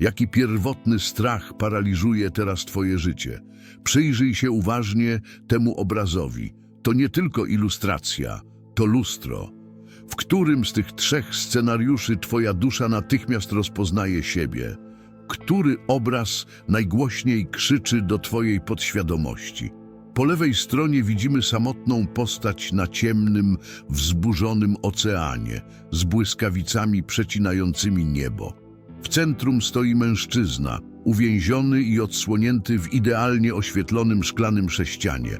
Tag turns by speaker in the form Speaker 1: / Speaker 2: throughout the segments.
Speaker 1: Jaki pierwotny strach paraliżuje teraz Twoje życie? Przyjrzyj się uważnie temu obrazowi. To nie tylko ilustracja, to lustro. W którym z tych trzech scenariuszy Twoja dusza natychmiast rozpoznaje siebie? Który obraz najgłośniej krzyczy do Twojej podświadomości? Po lewej stronie widzimy samotną postać na ciemnym, wzburzonym oceanie z błyskawicami przecinającymi niebo. W centrum stoi mężczyzna, uwięziony i odsłonięty w idealnie oświetlonym szklanym sześcianie,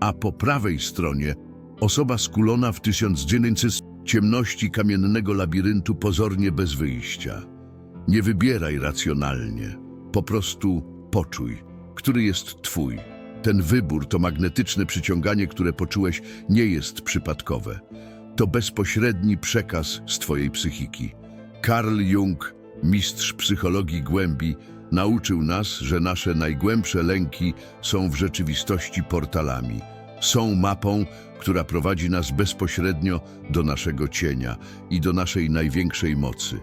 Speaker 1: a po prawej stronie osoba skulona w 1900 ciemności kamiennego labiryntu pozornie bez wyjścia. Nie wybieraj racjonalnie, po prostu poczuj, który jest twój. Ten wybór, to magnetyczne przyciąganie, które poczułeś, nie jest przypadkowe. To bezpośredni przekaz z twojej psychiki. Carl Jung, mistrz psychologii głębi, nauczył nas, że nasze najgłębsze lęki są w rzeczywistości portalami. Są mapą, która prowadzi nas bezpośrednio do naszego cienia i do naszej największej mocy.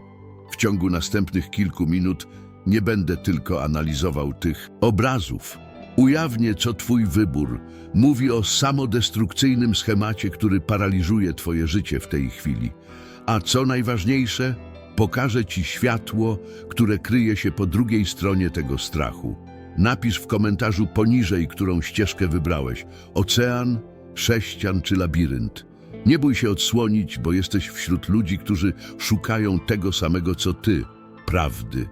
Speaker 1: W ciągu następnych kilku minut nie będę tylko analizował tych obrazów. Ujawnię, co Twój wybór mówi o samodestrukcyjnym schemacie, który paraliżuje Twoje życie w tej chwili. A co najważniejsze, pokażę Ci światło, które kryje się po drugiej stronie tego strachu. Napisz w komentarzu poniżej, którą ścieżkę wybrałeś. Ocean, sześcian czy labirynt. Nie bój się odsłonić, bo jesteś wśród ludzi, którzy szukają tego samego co Ty, prawdy.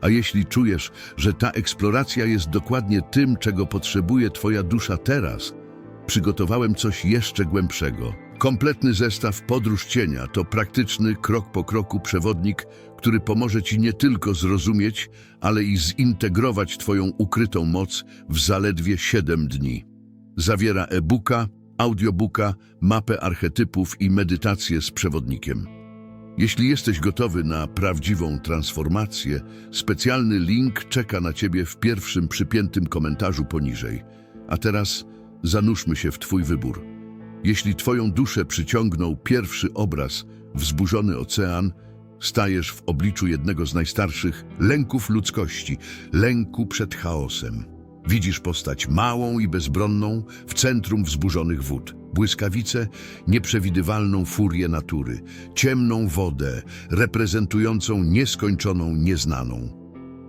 Speaker 1: A jeśli czujesz, że ta eksploracja jest dokładnie tym, czego potrzebuje Twoja dusza teraz, przygotowałem coś jeszcze głębszego. Kompletny zestaw Podróż Cienia to praktyczny, krok po kroku przewodnik, który pomoże Ci nie tylko zrozumieć, ale i zintegrować Twoją ukrytą moc w zaledwie 7 dni. Zawiera e-booka, audiobooka, mapę archetypów i medytację z przewodnikiem. Jeśli jesteś gotowy na prawdziwą transformację, specjalny link czeka na Ciebie w pierwszym przypiętym komentarzu poniżej. A teraz zanurzmy się w Twój wybór. Jeśli Twoją duszę przyciągnął pierwszy obraz, wzburzony ocean, stajesz w obliczu jednego z najstarszych lęków ludzkości, lęku przed chaosem. Widzisz postać małą i bezbronną w centrum wzburzonych wód. Błyskawice, nieprzewidywalną furię natury, ciemną wodę, reprezentującą nieskończoną nieznaną.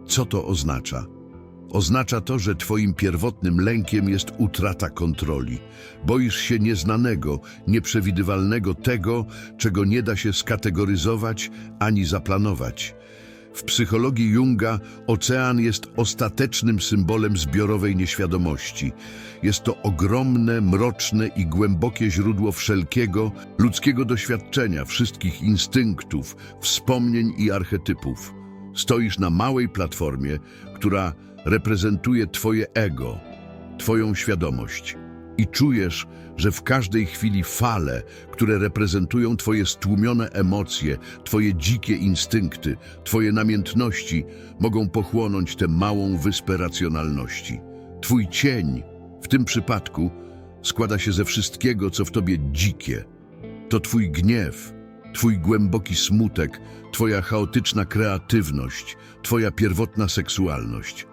Speaker 1: Co to oznacza? Oznacza to, że twoim pierwotnym lękiem jest utrata kontroli. Boisz się nieznanego, nieprzewidywalnego tego, czego nie da się skategoryzować ani zaplanować. W psychologii Junga ocean jest ostatecznym symbolem zbiorowej nieświadomości. Jest to ogromne, mroczne i głębokie źródło wszelkiego ludzkiego doświadczenia, wszystkich instynktów, wspomnień i archetypów. Stoisz na małej platformie, która reprezentuje Twoje ego, Twoją świadomość. I czujesz, że w każdej chwili fale, które reprezentują Twoje stłumione emocje, Twoje dzikie instynkty, Twoje namiętności, mogą pochłonąć tę małą wyspę racjonalności. Twój cień, w tym przypadku, składa się ze wszystkiego, co w Tobie dzikie. To Twój gniew, Twój głęboki smutek, Twoja chaotyczna kreatywność, Twoja pierwotna seksualność.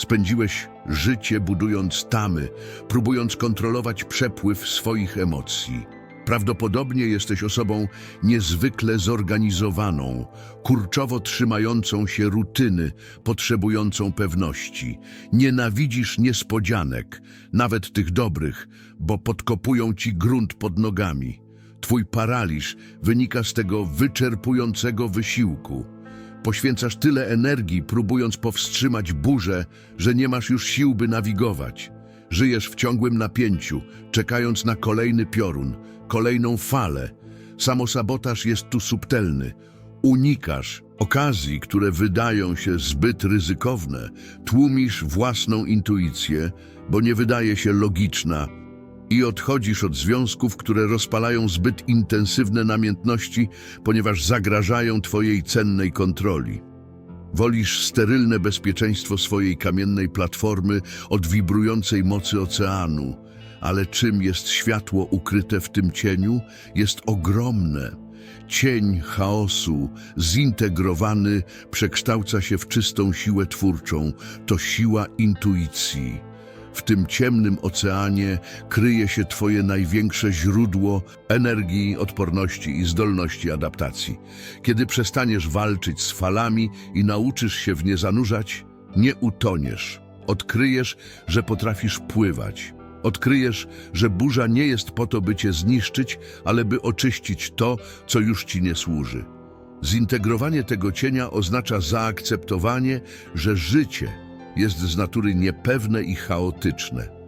Speaker 1: Spędziłeś życie budując tamy, próbując kontrolować przepływ swoich emocji. Prawdopodobnie jesteś osobą niezwykle zorganizowaną, kurczowo trzymającą się rutyny, potrzebującą pewności. Nienawidzisz niespodzianek, nawet tych dobrych, bo podkopują ci grunt pod nogami. Twój paraliż wynika z tego wyczerpującego wysiłku. Poświęcasz tyle energii, próbując powstrzymać burzę, że nie masz już sił, by nawigować. Żyjesz w ciągłym napięciu, czekając na kolejny piorun, kolejną falę. Samosabotaż jest tu subtelny. Unikasz okazji, które wydają się zbyt ryzykowne. Tłumisz własną intuicję, bo nie wydaje się logiczna i odchodzisz od związków, które rozpalają zbyt intensywne namiętności, ponieważ zagrażają Twojej cennej kontroli. Wolisz sterylne bezpieczeństwo swojej kamiennej platformy od wibrującej mocy oceanu, ale czym jest światło ukryte w tym cieniu? Jest ogromne. Cień chaosu, zintegrowany, przekształca się w czystą siłę twórczą. To siła intuicji. W tym ciemnym oceanie kryje się Twoje największe źródło energii, odporności i zdolności adaptacji. Kiedy przestaniesz walczyć z falami i nauczysz się w nie zanurzać, nie utoniesz. Odkryjesz, że potrafisz pływać. Odkryjesz, że burza nie jest po to, by cię zniszczyć, ale by oczyścić to, co już ci nie służy. Zintegrowanie tego cienia oznacza zaakceptowanie, że życie jest z natury niepewne i chaotyczne.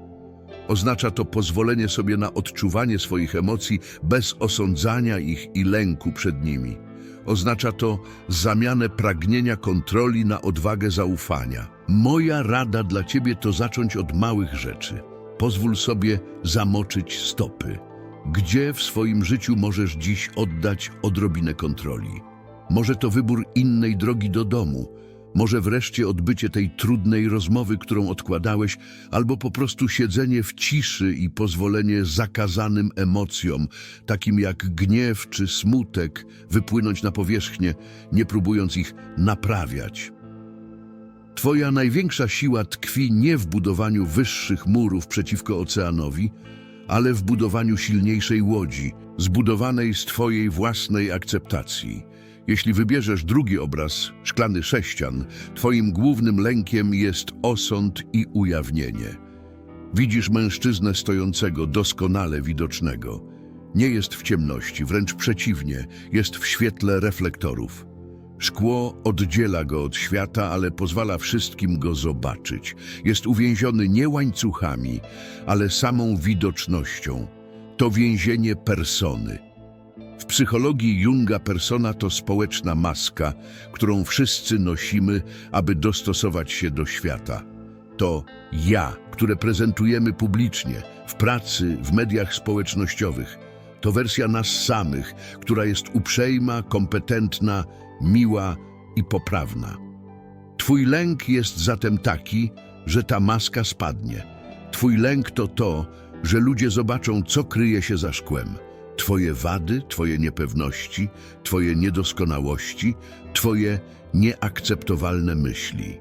Speaker 1: Oznacza to pozwolenie sobie na odczuwanie swoich emocji bez osądzania ich i lęku przed nimi. Oznacza to zamianę pragnienia kontroli na odwagę zaufania. Moja rada dla ciebie to zacząć od małych rzeczy. Pozwól sobie zamoczyć stopy. Gdzie w swoim życiu możesz dziś oddać odrobinę kontroli? Może to wybór innej drogi do domu, może wreszcie odbycie tej trudnej rozmowy, którą odkładałeś, albo po prostu siedzenie w ciszy i pozwolenie zakazanym emocjom, takim jak gniew czy smutek, wypłynąć na powierzchnię, nie próbując ich naprawiać. Twoja największa siła tkwi nie w budowaniu wyższych murów przeciwko oceanowi, ale w budowaniu silniejszej łodzi, zbudowanej z Twojej własnej akceptacji. Jeśli wybierzesz drugi obraz, szklany sześcian, Twoim głównym lękiem jest osąd i ujawnienie. Widzisz mężczyznę stojącego, doskonale widocznego. Nie jest w ciemności, wręcz przeciwnie, jest w świetle reflektorów. Szkło oddziela go od świata, ale pozwala wszystkim go zobaczyć. Jest uwięziony nie łańcuchami, ale samą widocznością. To więzienie persony. Psychologii Junga persona to społeczna maska, którą wszyscy nosimy, aby dostosować się do świata. To ja, które prezentujemy publicznie, w pracy, w mediach społecznościowych. To wersja nas samych, która jest uprzejma, kompetentna, miła i poprawna. Twój lęk jest zatem taki, że ta maska spadnie. Twój lęk to to, że ludzie zobaczą, co kryje się za szkłem. Twoje wady, Twoje niepewności, Twoje niedoskonałości, Twoje nieakceptowalne myśli.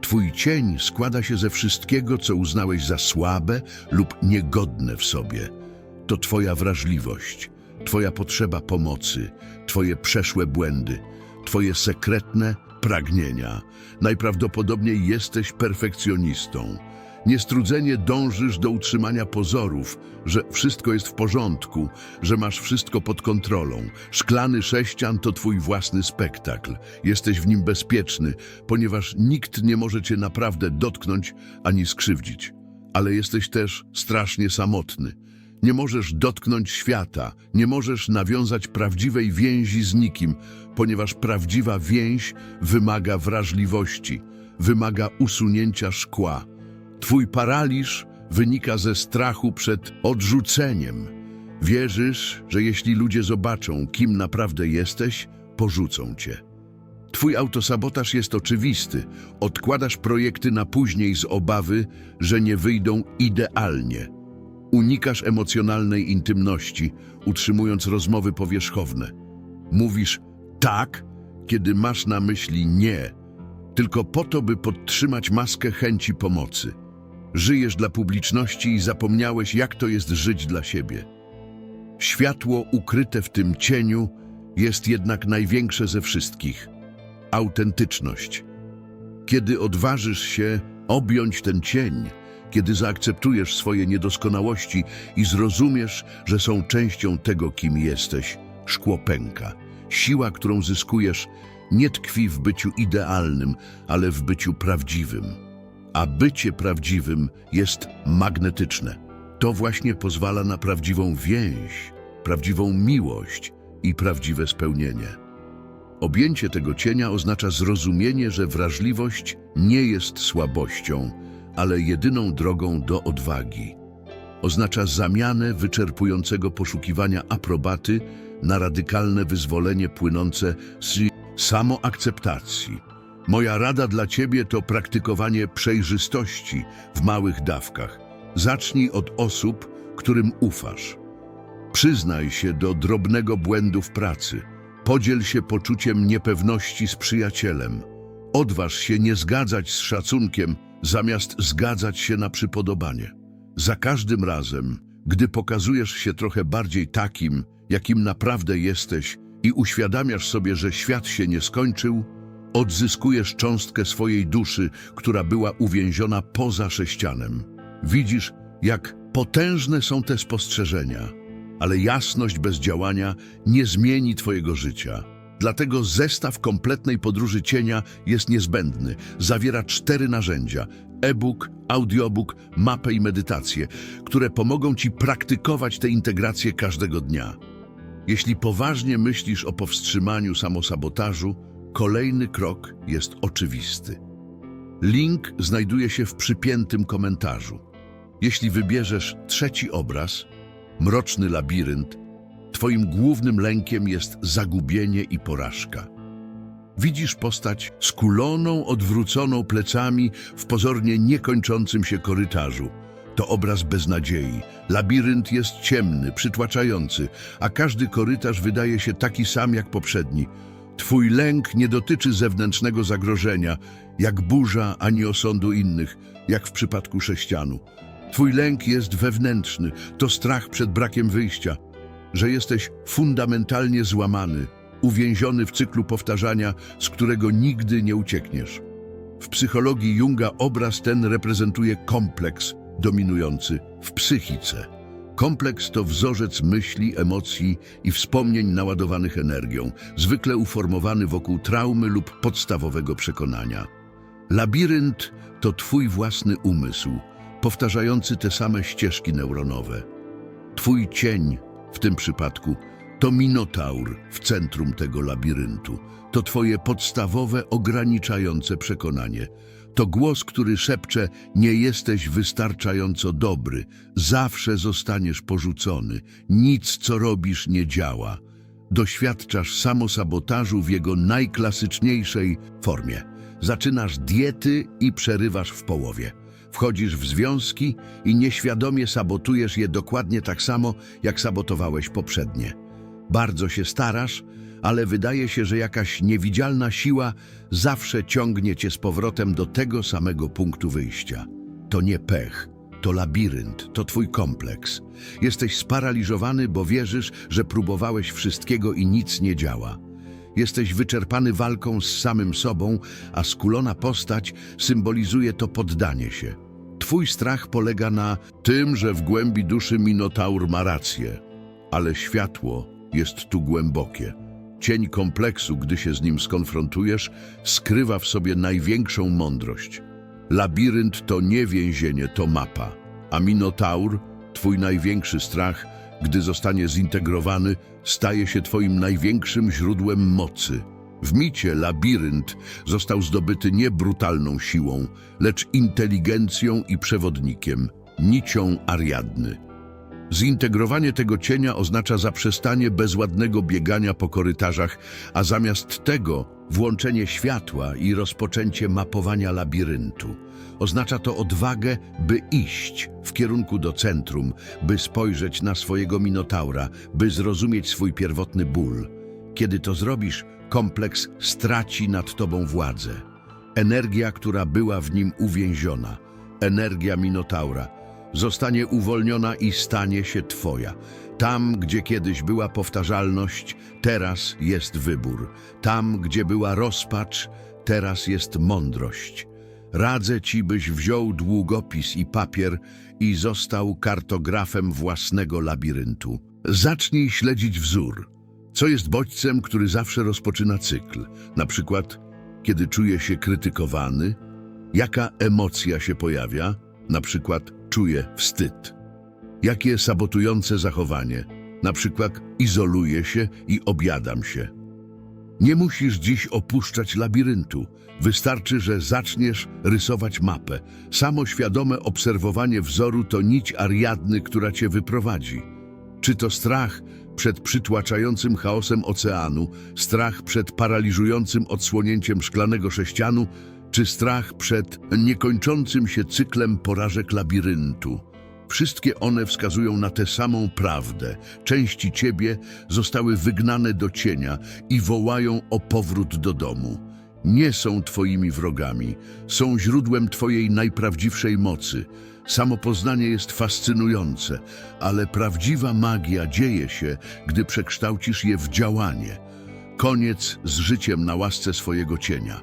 Speaker 1: Twój cień składa się ze wszystkiego, co uznałeś za słabe lub niegodne w sobie. To Twoja wrażliwość, Twoja potrzeba pomocy, Twoje przeszłe błędy, Twoje sekretne pragnienia. Najprawdopodobniej jesteś perfekcjonistą. Niestrudzenie dążysz do utrzymania pozorów, że wszystko jest w porządku, że masz wszystko pod kontrolą. Szklany sześcian to twój własny spektakl. Jesteś w nim bezpieczny, ponieważ nikt nie może cię naprawdę dotknąć ani skrzywdzić. Ale jesteś też strasznie samotny. Nie możesz dotknąć świata, nie możesz nawiązać prawdziwej więzi z nikim, ponieważ prawdziwa więź wymaga wrażliwości, wymaga usunięcia szkła. Twój paraliż wynika ze strachu przed odrzuceniem. Wierzysz, że jeśli ludzie zobaczą, kim naprawdę jesteś, porzucą cię. Twój autosabotaż jest oczywisty. Odkładasz projekty na później z obawy, że nie wyjdą idealnie. Unikasz emocjonalnej intymności, utrzymując rozmowy powierzchowne. Mówisz tak, kiedy masz na myśli nie, tylko po to, by podtrzymać maskę chęci pomocy. Żyjesz dla publiczności i zapomniałeś, jak to jest żyć dla siebie. Światło ukryte w tym cieniu jest jednak największe ze wszystkich autentyczność. Kiedy odważysz się objąć ten cień, kiedy zaakceptujesz swoje niedoskonałości i zrozumiesz, że są częścią tego, kim jesteś, szkło pęka. Siła, którą zyskujesz, nie tkwi w byciu idealnym, ale w byciu prawdziwym. A bycie prawdziwym jest magnetyczne. To właśnie pozwala na prawdziwą więź, prawdziwą miłość i prawdziwe spełnienie. Objęcie tego cienia oznacza zrozumienie, że wrażliwość nie jest słabością, ale jedyną drogą do odwagi. Oznacza zamianę wyczerpującego poszukiwania aprobaty na radykalne wyzwolenie płynące z samoakceptacji. Moja rada dla Ciebie to praktykowanie przejrzystości w małych dawkach. Zacznij od osób, którym ufasz. Przyznaj się do drobnego błędu w pracy. Podziel się poczuciem niepewności z przyjacielem. Odważ się nie zgadzać z szacunkiem, zamiast zgadzać się na przypodobanie. Za każdym razem, gdy pokazujesz się trochę bardziej takim, jakim naprawdę jesteś i uświadamiasz sobie, że świat się nie skończył, odzyskujesz cząstkę swojej duszy, która była uwięziona poza sześcianem. Widzisz, jak potężne są te spostrzeżenia, ale jasność bez działania nie zmieni twojego życia. Dlatego zestaw kompletnej podróży cienia jest niezbędny. Zawiera cztery narzędzia: e-book, audiobook, mapę i medytację, które pomogą ci praktykować tę integrację każdego dnia. Jeśli poważnie myślisz o powstrzymaniu samosabotażu, kolejny krok jest oczywisty. Link znajduje się w przypiętym komentarzu. Jeśli wybierzesz trzeci obraz, mroczny labirynt, twoim głównym lękiem jest zagubienie i porażka. Widzisz postać skuloną, odwróconą plecami w pozornie niekończącym się korytarzu. To obraz beznadziei. Labirynt jest ciemny, przytłaczający, a każdy korytarz wydaje się taki sam jak poprzedni. Twój lęk nie dotyczy zewnętrznego zagrożenia, jak burza ani osądu innych, jak w przypadku sześcianu. Twój lęk jest wewnętrzny, to strach przed brakiem wyjścia, że jesteś fundamentalnie złamany, uwięziony w cyklu powtarzania, z którego nigdy nie uciekniesz. W psychologii Junga obraz ten reprezentuje kompleks dominujący w psychice. Kompleks to wzorzec myśli, emocji i wspomnień naładowanych energią, zwykle uformowany wokół traumy lub podstawowego przekonania. Labirynt to twój własny umysł, powtarzający te same ścieżki neuronowe. Twój cień, w tym przypadku, to minotaur w centrum tego labiryntu. To twoje podstawowe, ograniczające przekonanie. To głos, który szepcze, nie jesteś wystarczająco dobry, zawsze zostaniesz porzucony, nic co robisz nie działa. Doświadczasz samosabotażu w jego najklasyczniejszej formie. Zaczynasz diety i przerywasz w połowie. Wchodzisz w związki i nieświadomie sabotujesz je dokładnie tak samo, jak sabotowałeś poprzednie. Bardzo się starasz, ale wydaje się, że jakaś niewidzialna siła zawsze ciągnie cię z powrotem do tego samego punktu wyjścia. To nie pech, to labirynt, to twój kompleks. Jesteś sparaliżowany, bo wierzysz, że próbowałeś wszystkiego i nic nie działa. Jesteś wyczerpany walką z samym sobą, a skulona postać symbolizuje to poddanie się. Twój strach polega na tym, że w głębi duszy Minotaur ma rację, ale światło jest tu głębokie. Cień kompleksu, gdy się z nim skonfrontujesz, skrywa w sobie największą mądrość. Labirynt to nie więzienie, to mapa, a Minotaur, twój największy strach, gdy zostanie zintegrowany, staje się twoim największym źródłem mocy. W micie labirynt został zdobyty nie brutalną siłą, lecz inteligencją i przewodnikiem, nicią Ariadny. Zintegrowanie tego cienia oznacza zaprzestanie bezładnego biegania po korytarzach, a zamiast tego włączenie światła i rozpoczęcie mapowania labiryntu. Oznacza to odwagę, by iść w kierunku do centrum, by spojrzeć na swojego minotaura, by zrozumieć swój pierwotny ból. Kiedy to zrobisz, kompleks straci nad tobą władzę. Energia, która była w nim uwięziona, energia minotaura, zostanie uwolniona i stanie się Twoja. Tam, gdzie kiedyś była powtarzalność, teraz jest wybór. Tam, gdzie była rozpacz, teraz jest mądrość. Radzę Ci, byś wziął długopis i papier i został kartografem własnego labiryntu. Zacznij śledzić wzór. Co jest bodźcem, który zawsze rozpoczyna cykl? Na przykład, kiedy czuje się krytykowany, Jaka emocja się pojawia? Na przykład czuję wstyd. Jakie sabotujące zachowanie? Na przykład izoluję się i objadam się. Nie musisz dziś opuszczać labiryntu. Wystarczy, że zaczniesz rysować mapę. Samo świadome obserwowanie wzoru to nić Ariadny, która cię wyprowadzi. Czy to strach przed przytłaczającym chaosem oceanu, strach przed paraliżującym odsłonięciem szklanego sześcianu, czy strach przed niekończącym się cyklem porażek labiryntu. Wszystkie one wskazują na tę samą prawdę. Części ciebie zostały wygnane do cienia i wołają o powrót do domu. Nie są twoimi wrogami, są źródłem twojej najprawdziwszej mocy. Samopoznanie jest fascynujące, ale prawdziwa magia dzieje się, gdy przekształcisz je w działanie. Koniec z życiem na łasce swojego cienia.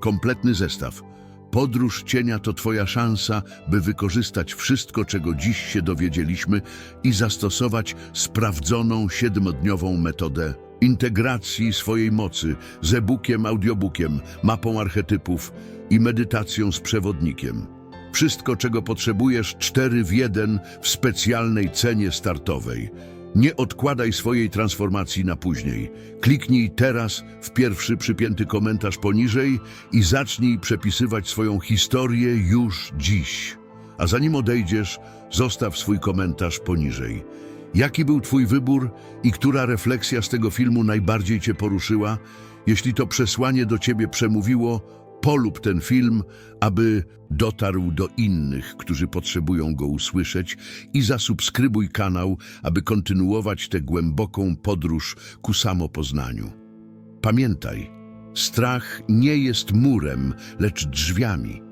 Speaker 1: Kompletny zestaw. Podróż cienia to Twoja szansa, by wykorzystać wszystko, czego dziś się dowiedzieliśmy i zastosować sprawdzoną siedmodniową metodę integracji swojej mocy z e-bookiem, audiobookiem, mapą archetypów i medytacją z przewodnikiem. Wszystko, czego potrzebujesz, cztery w jeden w specjalnej cenie startowej. Nie odkładaj swojej transformacji na później. Kliknij teraz w pierwszy przypięty komentarz poniżej i zacznij przepisywać swoją historię już dziś. A zanim odejdziesz, zostaw swój komentarz poniżej. Jaki był Twój wybór i która refleksja z tego filmu najbardziej Cię poruszyła? Jeśli to przesłanie do Ciebie przemówiło, polub ten film, aby dotarł do innych, którzy potrzebują go usłyszeć i zasubskrybuj kanał, aby kontynuować tę głęboką podróż ku samopoznaniu. Pamiętaj, strach nie jest murem, lecz drzwiami.